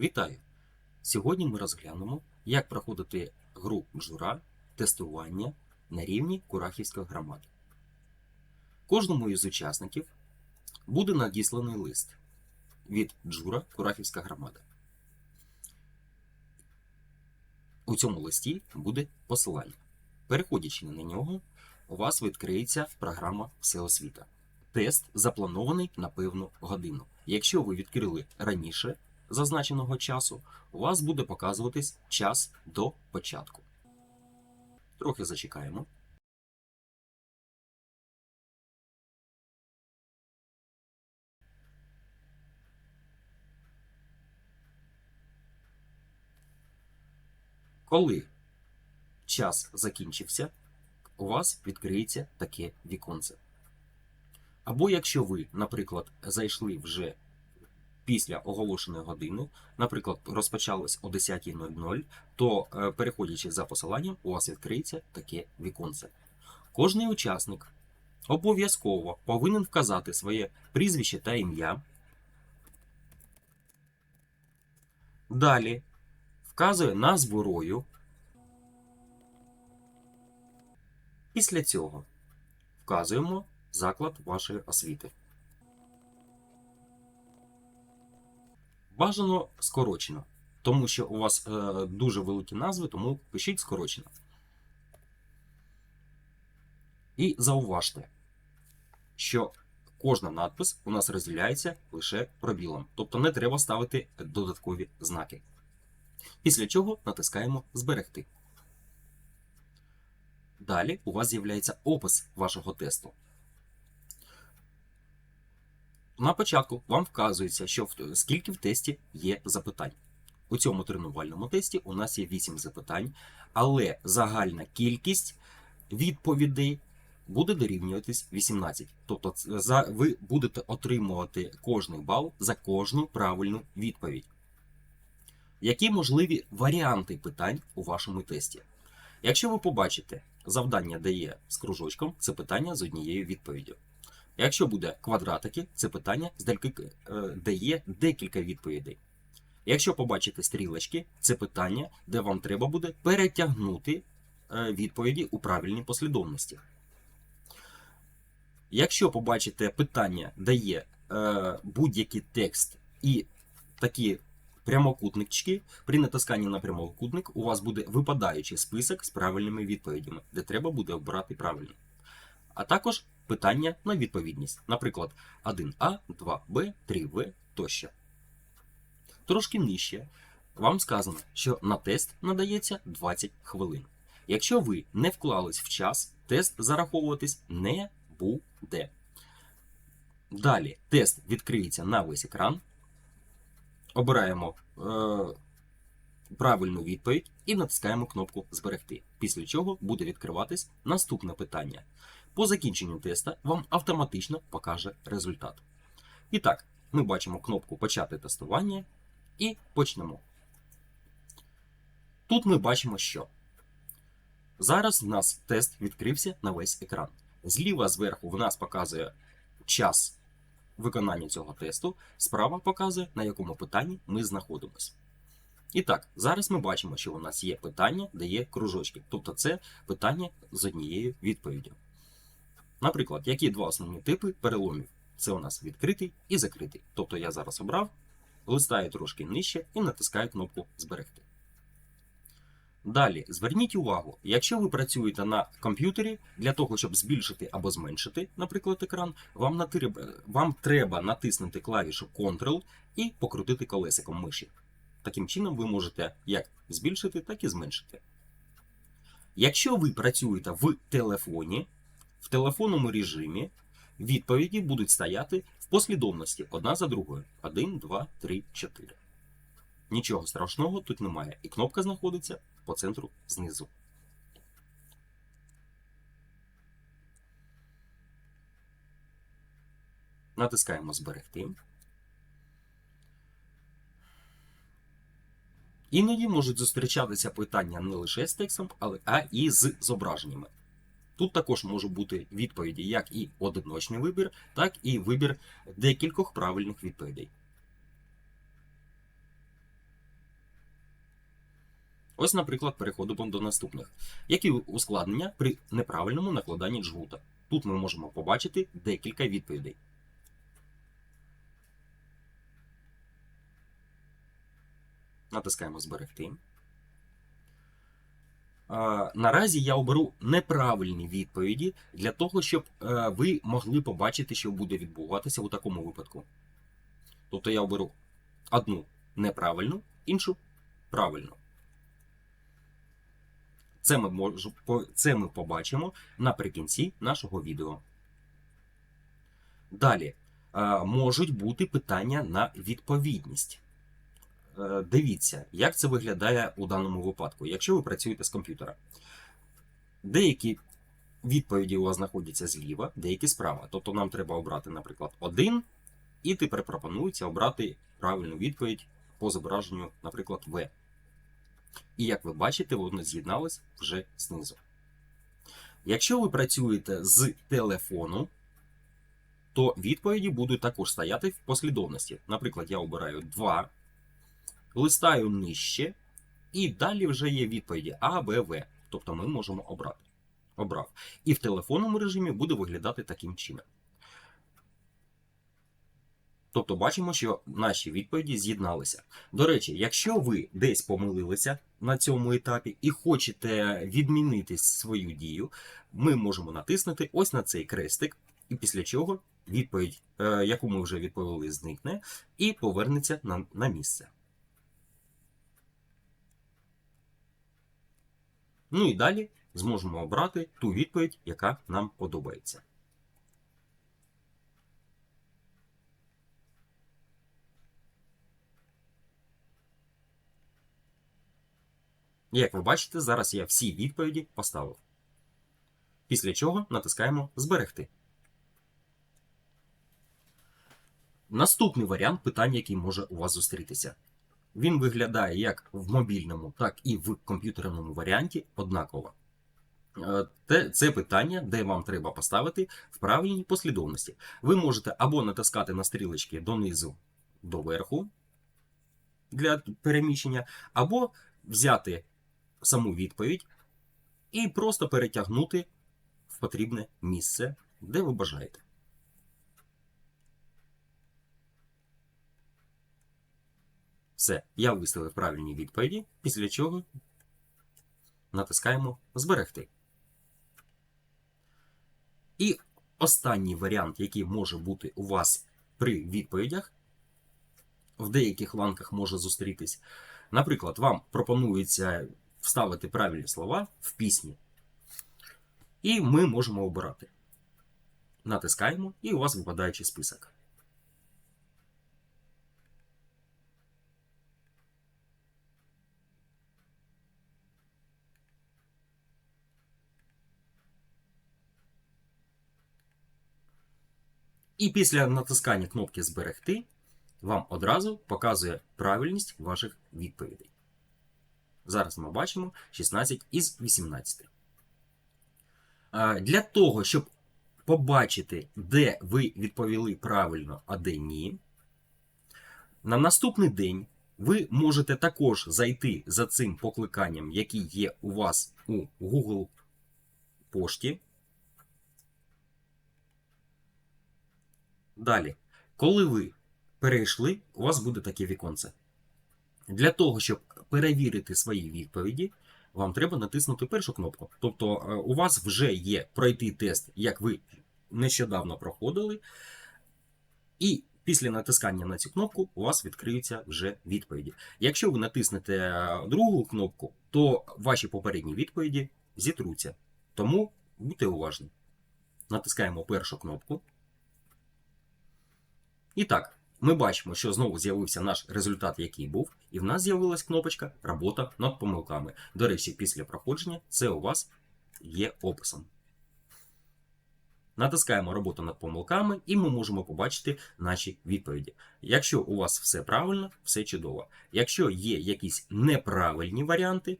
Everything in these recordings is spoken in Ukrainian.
Вітаю! Сьогодні ми розглянемо, як проходити гру Джура тестування на рівні Курахівської громади. Кожному із учасників буде надісланий лист від Джура Курахівська громада. У цьому листі буде посилання. Переходячи на нього, у вас відкриється програма Всеосвіта. Тест запланований на певну годину. Якщо ви відкрили раніше зазначеного часу, у вас буде показуватись час до початку. Трохи зачекаємо. Коли час закінчився, у вас відкриється таке віконце. Або якщо ви, наприклад, зайшли вже після оголошеної години, наприклад, розпочалось о 10.00, то е, переходячи за посиланням, у вас відкриється таке віконце. Кожний учасник обов'язково повинен вказати своє прізвище та ім'я. Далі вказує назву рою. Після цього вказуємо заклад вашої освіти. Бажано скорочено, тому що у вас е, дуже великі назви, тому пишіть скорочено. І зауважте, що кожна надпис у нас розділяється лише пробілом, тобто не треба ставити додаткові знаки. Після чого натискаємо Зберегти. Далі у вас з'являється опис вашого тесту. На початку вам вказується, що скільки в тесті є запитань. У цьому тренувальному тесті у нас є 8 запитань, але загальна кількість відповідей буде дорівнюватись 18. Тобто за, ви будете отримувати кожний бал за кожну правильну відповідь. Які можливі варіанти питань у вашому тесті? Якщо ви побачите завдання, де є з кружочком, це питання з однією відповіддю. Якщо буде квадратики, це питання, е, де є декілька відповідей. Якщо побачите стрілочки, це питання, де вам треба буде перетягнути е, відповіді у правильній послідовності. Якщо побачите питання, де є е, будь-який текст і такі прямокутнички, при натисканні на прямокутник у вас буде випадаючий список з правильними відповідями, де треба буде обрати правильно. А також питання на відповідність, наприклад, 1А, 2Б, 3В тощо. Трошки нижче вам сказано, що на тест надається 20 хвилин. Якщо ви не вклались в час, тест зараховуватись не буде. Далі тест відкриється на весь екран. Обираємо е, правильну відповідь і натискаємо кнопку Зберегти. Після чого буде відкриватись наступне питання. По закінченню теста вам автоматично покаже результат. І так, ми бачимо кнопку Почати тестування і почнемо. Тут ми бачимо, що зараз в нас тест відкрився на весь екран. Зліва зверху в нас показує час виконання цього тесту, справа показує, на якому питанні ми знаходимося. І так, зараз ми бачимо, що у нас є питання, де є кружочки. Тобто це питання з однією відповіддю. Наприклад, які два основні типи переломів? Це у нас відкритий і закритий. Тобто я зараз обрав, листаю трошки нижче і натискаю кнопку Зберегти. Далі зверніть увагу, якщо ви працюєте на комп'ютері, для того, щоб збільшити або зменшити, наприклад, екран, вам, натри- вам треба натиснути клавішу Ctrl і покрутити колесиком миші. Таким чином ви можете як збільшити, так і зменшити. Якщо ви працюєте в телефоні, в телефонному режимі відповіді будуть стояти в послідовності одна за другою. 1, 2, 3, 4. Нічого страшного тут немає. І кнопка знаходиться по центру знизу. Натискаємо Зберегти. Іноді можуть зустрічатися питання не лише з текстом, але а і з зображеннями. Тут також може бути відповіді як і одиночний вибір, так і вибір декількох правильних відповідей. Ось, наприклад, переходимо до наступних. Які ускладнення при неправильному накладанні джгута? Тут ми можемо побачити декілька відповідей. Натискаємо зберегти. Наразі я оберу неправильні відповіді для того, щоб е, ви могли побачити, що буде відбуватися у такому випадку. Тобто я оберу одну неправильну, іншу правильну. Це ми, можу, по- це ми побачимо наприкінці нашого відео. Далі е, можуть бути питання на відповідність. Е, Дивіться, як це виглядає у даному випадку, якщо ви працюєте з комп'ютера. Деякі відповіді у вас знаходяться зліва, деякі справа. Тобто нам треба обрати, наприклад, один, і тепер пропонується обрати правильну відповідь по зображенню, наприклад, В. І як ви бачите, воно з'єдналось вже знизу. Якщо ви працюєте з телефону, то відповіді будуть також стояти в послідовності. Наприклад, я обираю 2, листаю нижче, і далі вже є відповіді А, Б, В. Тобто ми можемо обрати. Обрав. І в телефонному режимі буде виглядати таким чином. Тобто бачимо, що наші відповіді з'єдналися. До речі, якщо ви десь помилилися на цьому етапі і хочете відмінити свою дію, ми можемо натиснути ось на цей крестик, і після чого відповідь, е, яку ми вже відповіли, зникне і повернеться на, на місце. Ну і далі зможемо обрати ту відповідь, яка нам подобається. Як ви бачите, зараз я всі відповіді поставив. Після чого натискаємо Зберегти. Наступний варіант питання, який може у вас зустрітися. Він виглядає як в мобільному, так і в комп'ютерному варіанті однаково. Е, Це питання, де вам треба поставити в правильній послідовності. Ви можете або натискати на стрілочки донизу до верху для переміщення, або взяти саму відповідь і просто перетягнути в потрібне місце, де ви бажаєте. Все, я виставив правильні відповіді, після чого натискаємо Зберегти. І останній варіант, який може бути у вас при відповідях, в деяких ланках може зустрітись. Наприклад, вам пропонується вставити правильні слова в пісні. І ми можемо обирати. Натискаємо, і у вас випадаючий список. І після натискання кнопки Зберегти вам одразу показує правильність ваших відповідей. Зараз ми бачимо 16 із 18. Для того, щоб побачити, де ви відповіли правильно, а де ні, на наступний день ви можете також зайти за цим покликанням, який є у вас у Google пошті. Далі, коли ви перейшли, у вас буде таке віконце. Для того, щоб перевірити свої відповіді, вам треба натиснути першу кнопку. Тобто е, у вас вже є пройти тест, як ви нещодавно проходили, і після натискання на цю кнопку у вас відкриються вже відповіді. Якщо ви натиснете е, другу кнопку, то ваші попередні відповіді зітруться. Тому будьте уважні. Натискаємо першу кнопку. І так, ми бачимо, що знову з'явився наш результат, який був, і в нас з'явилась кнопочка Робота над помилками. До речі, після проходження це у вас є описом. Натискаємо роботу над помилками, і ми можемо побачити наші відповіді. Якщо у вас все правильно, все чудово. Якщо є якісь неправильні варіанти,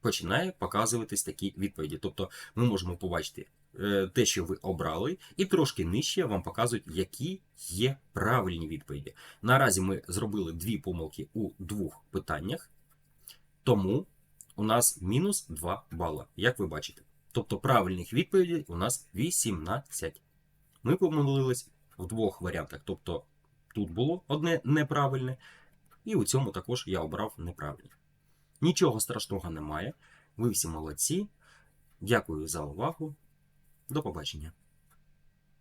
починає показуватись такі відповіді. Тобто ми можемо побачити е, те, що ви обрали, і трошки нижче вам показують, які є правильні відповіді. Наразі ми зробили дві помилки у двох питаннях, тому у нас мінус 2 бала, як ви бачите. Тобто правильних відповідей у нас 18. Ми помилились в двох варіантах. Тобто тут було одне неправильне, і у цьому також я обрав неправильне. Нічого страшного немає. Ви всі молодці. Дякую за увагу. До побачення.